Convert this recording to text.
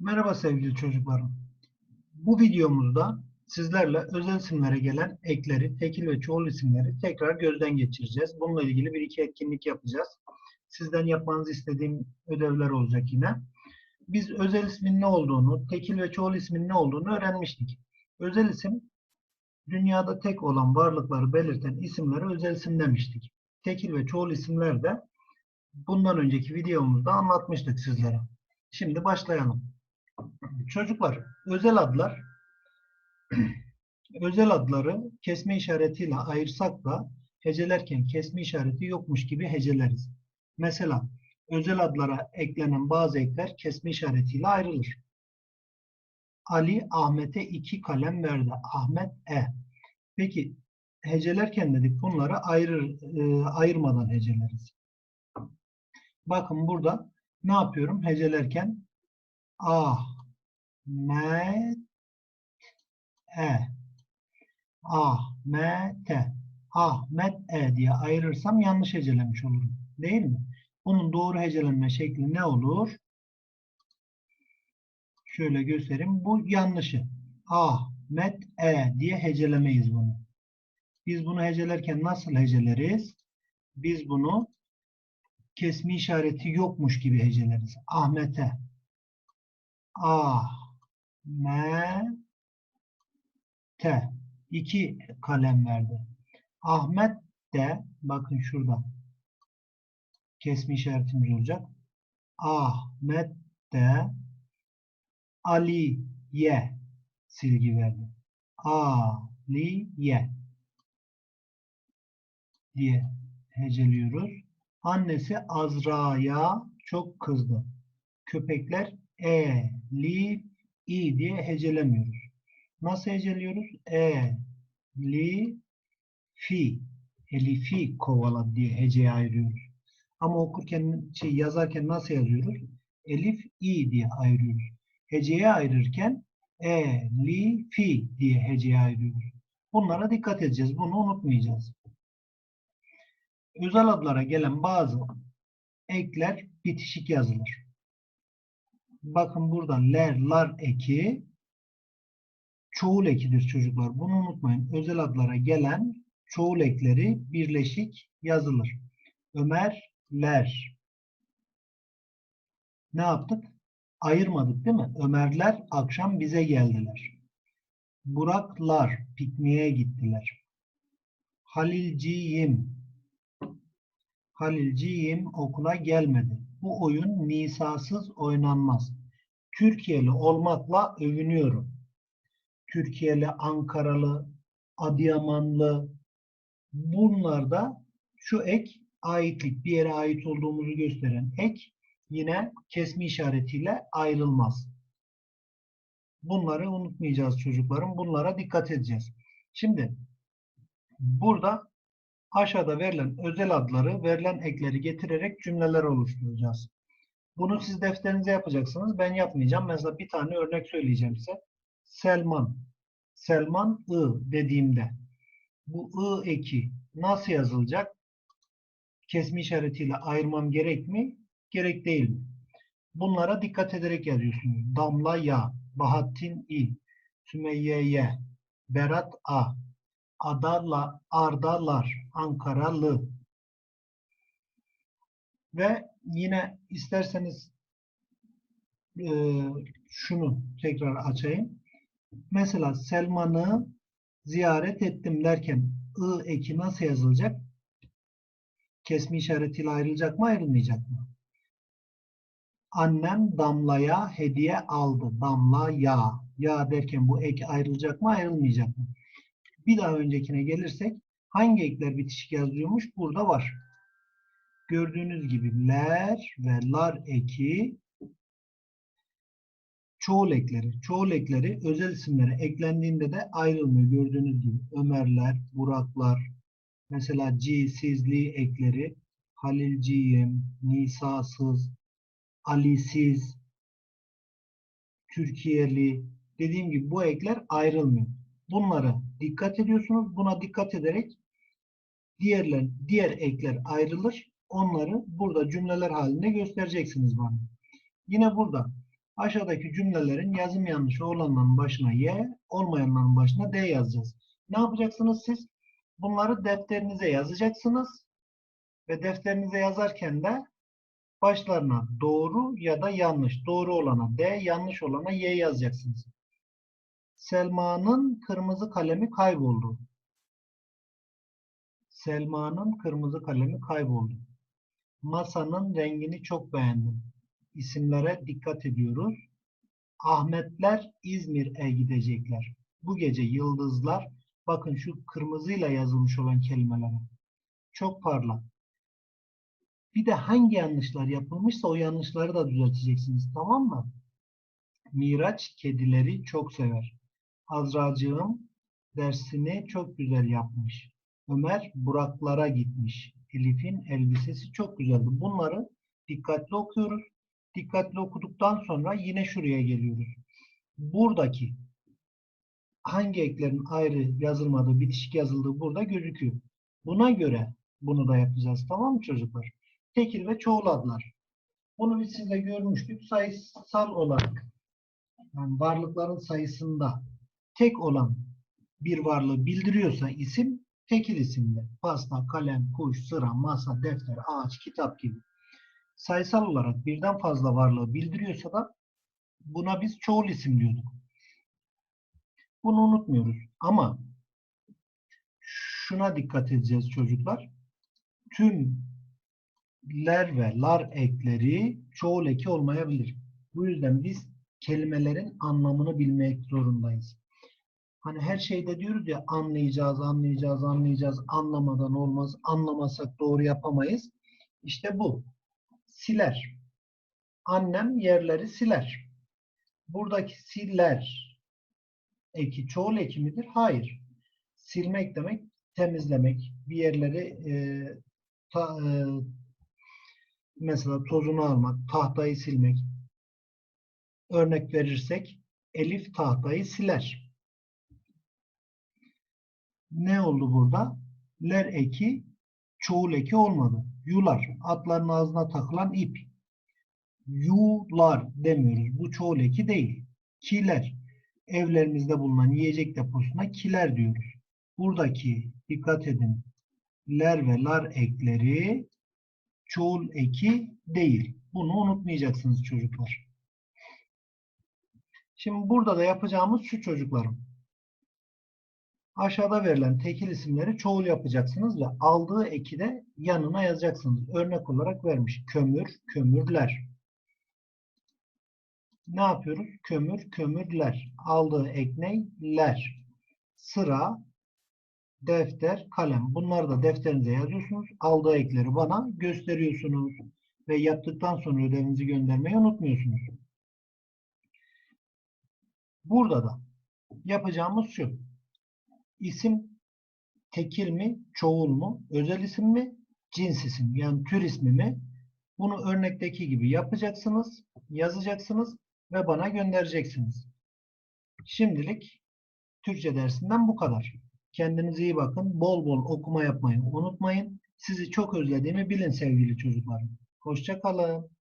Merhaba sevgili çocuklarım. Bu videomuzda sizlerle özel isimlere gelen ekleri, tekil ve çoğul isimleri tekrar gözden geçireceğiz. Bununla ilgili bir iki etkinlik yapacağız. Sizden yapmanızı istediğim ödevler olacak yine. Biz özel ismin ne olduğunu, tekil ve çoğul ismin ne olduğunu öğrenmiştik. Özel isim, dünyada tek olan varlıkları belirten isimlere özel isim demiştik. Tekil ve çoğul isimler de bundan önceki videomuzda anlatmıştık sizlere. Şimdi başlayalım. Çocuklar, özel adlar özel adları kesme işaretiyle ayırsak da hecelerken kesme işareti yokmuş gibi heceleriz. Mesela özel adlara eklenen bazı ekler kesme işaretiyle ayrılır. Ali Ahmet'e iki kalem verdi. Ahmet E. Peki hecelerken dedik bunları ayırır, e, ayırmadan heceleriz. Bakın burada ne yapıyorum hecelerken? Ahmet E. Ahmet E. Ahmet E diye ayırırsam yanlış hecelemiş olurum. Değil mi? Bunun doğru hecelenme şekli ne olur? Şöyle göstereyim. Bu yanlışı. Ahmet E diye hecelemeyiz bunu. Biz bunu hecelerken nasıl heceleriz? Biz bunu kesme işareti yokmuş gibi heceleriz. Ahmet'e. Ahmet'e. İki kalem verdi. Ahmet de bakın şurada kesme işaretimiz olacak. Ahmet de Ali'ye silgi verdi. Ali'ye diye heceliyoruz. Annesi Azra'ya çok kızdı. Köpekler e, li, i diye hecelemiyoruz. Nasıl heceliyoruz? E, li, fi. Elifi kovaladı diye heceye ayırıyoruz. Ama okurken, şey yazarken nasıl yazıyoruz? Elif, i diye ayırıyoruz. Heceye ayırırken e, li, fi diye heceye ayırıyoruz. Bunlara dikkat edeceğiz. Bunu unutmayacağız. Özel adlara gelen bazı ekler bitişik yazılır. Bakın burada ler, eki çoğul ekidir çocuklar. Bunu unutmayın. Özel adlara gelen çoğul ekleri birleşik yazılır. Ömerler. Ne yaptık? Ayırmadık değil mi? Ömerler akşam bize geldiler. Buraklar pikniğe gittiler. Halilciyim. Halilciyim okula gelmedi. Bu oyun nisasız oynanmaz. Türkiye'li olmakla övünüyorum. Türkiye'li, Ankaralı, Adıyamanlı bunlarda şu ek aitlik, bir yere ait olduğumuzu gösteren ek yine kesme işaretiyle ayrılmaz. Bunları unutmayacağız çocuklarım. Bunlara dikkat edeceğiz. Şimdi burada aşağıda verilen özel adları, verilen ekleri getirerek cümleler oluşturacağız. Bunu siz defterinize yapacaksınız. Ben yapmayacağım. Mesela bir tane örnek söyleyeceğim size. Selman. Selman I dediğimde bu I eki nasıl yazılacak? Kesme işaretiyle ayırmam gerek mi? Gerek değil mi? Bunlara dikkat ederek yazıyorsunuz. Damla ya, Bahattin i, Sümeyye ye, Berat a, Adarla, Ardalar, Ankaralı. Ve yine isterseniz e, şunu tekrar açayım. Mesela Selman'ı ziyaret ettim derken ı eki nasıl yazılacak? Kesme işaretiyle ayrılacak mı ayrılmayacak mı? Annem Damla'ya hediye aldı. Damla ya. Ya derken bu ek ayrılacak mı ayrılmayacak mı? Bir daha öncekine gelirsek hangi ekler bitişik yazıyormuş? Burada var. Gördüğünüz gibi ler ve lar eki çoğul ekleri. Çoğul ekleri özel isimlere eklendiğinde de ayrılmıyor. Gördüğünüz gibi Ömerler, Buraklar, mesela C'sizli ekleri Halilciyim, Nisasız, Alisiz, Türkiye'li dediğim gibi bu ekler ayrılmıyor. Bunlara dikkat ediyorsunuz. Buna dikkat ederek diğerler, diğer ekler ayrılır. Onları burada cümleler halinde göstereceksiniz bana. Yine burada Aşağıdaki cümlelerin yazım yanlışı olanların başına Y, olmayanların başına D yazacağız. Ne yapacaksınız siz? Bunları defterinize yazacaksınız ve defterinize yazarken de başlarına doğru ya da yanlış. Doğru olana D, yanlış olana Y yazacaksınız. Selma'nın kırmızı kalemi kayboldu. Selma'nın kırmızı kalemi kayboldu. Masanın rengini çok beğendim. İsimlere dikkat ediyoruz. Ahmetler İzmir'e gidecekler. Bu gece yıldızlar, bakın şu kırmızıyla yazılmış olan kelimelere. Çok parlak. Bir de hangi yanlışlar yapılmışsa o yanlışları da düzelteceksiniz. Tamam mı? Miraç kedileri çok sever. Azracığım dersini çok güzel yapmış. Ömer Buraklara gitmiş. Elif'in elbisesi çok güzeldi. Bunları dikkatli okuyoruz. Dikkatli okuduktan sonra yine şuraya geliyoruz. Buradaki hangi eklerin ayrı yazılmadığı, bitişik yazıldığı burada gözüküyor. Buna göre bunu da yapacağız. Tamam mı çocuklar? Tekil ve çoğul adlar. Bunu biz size görmüştük. Sayısal olarak yani varlıkların sayısında tek olan bir varlığı bildiriyorsa isim tekil isimde. Pasta, kalem, kuş, sıra, masa, defter, ağaç, kitap gibi. Sayısal olarak birden fazla varlığı bildiriyorsa da buna biz çoğul isim diyorduk. Bunu unutmuyoruz. Ama şuna dikkat edeceğiz çocuklar. Tüm ler ve lar ekleri çoğul eki olmayabilir. Bu yüzden biz kelimelerin anlamını bilmek zorundayız. Hani her şeyde diyoruz ya anlayacağız, anlayacağız, anlayacağız. Anlamadan olmaz. Anlamasak doğru yapamayız. İşte bu. Siler. Annem yerleri siler. Buradaki siller eki çoğul eki midir? Hayır. Silmek demek temizlemek. Bir yerleri e, ta, e, mesela tozunu almak, tahtayı silmek. Örnek verirsek Elif tahtayı siler. Ne oldu burada? Ler eki çoğul eki olmadı. Yular. Atların ağzına takılan ip. Yular demiyoruz. Bu çoğul eki değil. Kiler. Evlerimizde bulunan yiyecek deposuna kiler diyoruz. Buradaki dikkat edin. Ler ve lar ekleri çoğul eki değil. Bunu unutmayacaksınız çocuklar. Şimdi burada da yapacağımız şu çocuklarım. Aşağıda verilen tekil isimleri çoğul yapacaksınız ve aldığı eki de yanına yazacaksınız. Örnek olarak vermiş. Kömür, kömürler. Ne yapıyoruz? Kömür, kömürler. Aldığı ek ler. Sıra, defter, kalem. Bunları da defterinize yazıyorsunuz. Aldığı ekleri bana gösteriyorsunuz. Ve yaptıktan sonra ödevinizi göndermeyi unutmuyorsunuz. Burada da yapacağımız şu. İsim tekil mi, çoğul mu, özel isim mi, cins isim yani tür ismi mi? Bunu örnekteki gibi yapacaksınız, yazacaksınız ve bana göndereceksiniz. Şimdilik Türkçe dersinden bu kadar. Kendinize iyi bakın. Bol bol okuma yapmayı unutmayın. Sizi çok özlediğimi bilin sevgili çocuklarım. Hoşça kalın.